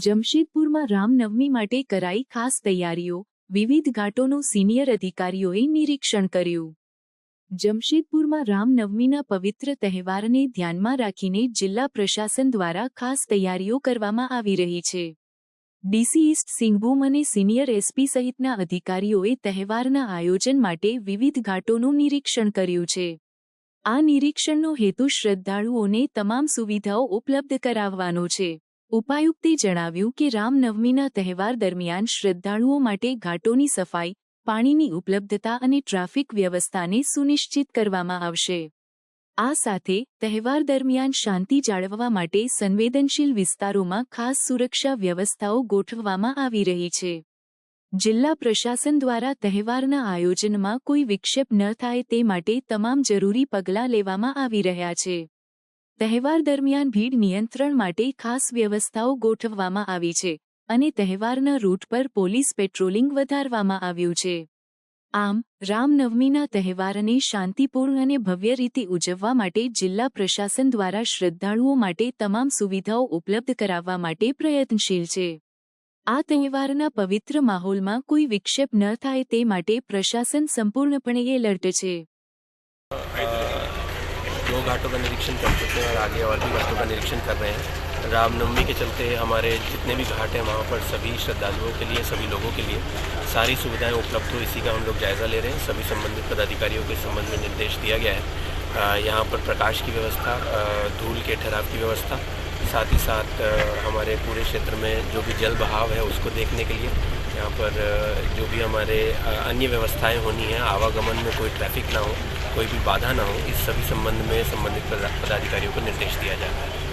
જમશેદપુરમાં રામનવમી માટે કરાઈ ખાસ તૈયારીઓ. વિવિધ ઘાટોનું સિનિયર અધિકારીઓએ નિરીક્ષણ કર્યું. જમશેદપુરમાં રામનવમીના પવિત્ર તહેવારને ધ્યાનમાં રાખીને જિલ્લા પ્રશાસન દ્વારા ખાસ તૈયારીઓ કરવામાં આવી રહી છે. ડીસી ઇસ્ટ સિંઘભૂમ અને સિનિયર એસપી સહિતના અધિકારીઓએ તહેવારના આયોજન માટે વિવિધ ઘાટોનું નિરીક્ષણ કર્યું છે. આ નિરીક્ષણનો હેતુ શ્રદ્ધાળુઓને તમામ સુવિધાઓ ઉપલબ્ધ કરાવવાનો છે. ઉપાયુક્તે જણાવ્યું કે રામનવમીના તહેવાર દરમિયાન શ્રદ્ધાળુઓ માટે ઘાટોની સફાઈ, પાણીની ઉપલબ્ધતા અને ટ્રાફિક વ્યવસ્થાને સુનિશ્ચિત કરવામાં આવશે. આ સાથે તહેવાર દરમિયાન શાંતિ જાળવવા માટે સંવેદનશીલ વિસ્તારોમાં ખાસ સુરક્ષા વ્યવસ્થાઓ ગોઠવવામાં આવી રહી છે. જિલ્લા પ્રશાસન દ્વારા તહેવારના આયોજનમાં કોઈ વિક્ષેપ ન થાય તે માટે તમામ જરૂરી પગલાં લેવામાં આવી રહ્યા છે. તહેવાર દરમિયાન ભીડ નિયંત્રણ માટે ખાસ વ્યવસ્થાઓ ગોઠવવામાં આવી છે અને તહેવારના રૂટ પર પોલીસ પેટ્રોલિંગ વધારવામાં આવ્યું છે. આમ, રામનવમીના તહેવારને શાંતિપૂર્ણ અને ભવ્ય રીતે ઉજવવા માટે જિલ્લા પ્રશાસન દ્વારા શ્રદ્ધાળુઓ માટે તમામ સુવિધાઓ ઉપલબ્ધ કરાવવા માટે પ્રયત્નશીલ છે. આ તહેવારના પવિત્ર માહોલમાં કોઈ વિક્ષેપ ન થાય તે માટે પ્રશાસન સંપૂર્ણપણે એલર્ટ છે. दो घाटों का निरीक्षण कर चुके हैं और आगे और भी घाटों का निरीक्षण कर रहे हैं। रामनवमी के चलते हमारे जितने भी घाट हैं, वहाँ पर सभी श्रद्धालुओं के लिए, सभी लोगों के लिए सारी सुविधाएँ उपलब्ध हो। इसी का हम लोग जायज़ा ले रहे हैं। सभी संबंधित पदाधिकारियों के संबंध में निर्देश दिया गया है। यहाँ पर प्रकाश की व्यवस्था धूल के ठहराव की व्यवस्था, साथ ही साथ हमारे पूरे क्षेत्र में जो भी जल बहाव है, उसको देखने के लिए यहाँ पर अ, जो भी हमारे अ, अन्य व्यवस्थाएं होनी हैं आवागमन में कोई ट्रैफिक ना हो कोई भी बाधा ना हो इस सभी संबंध में संबंधित पदा- पदाधिकारियों को निर्देश दिया जा रहा है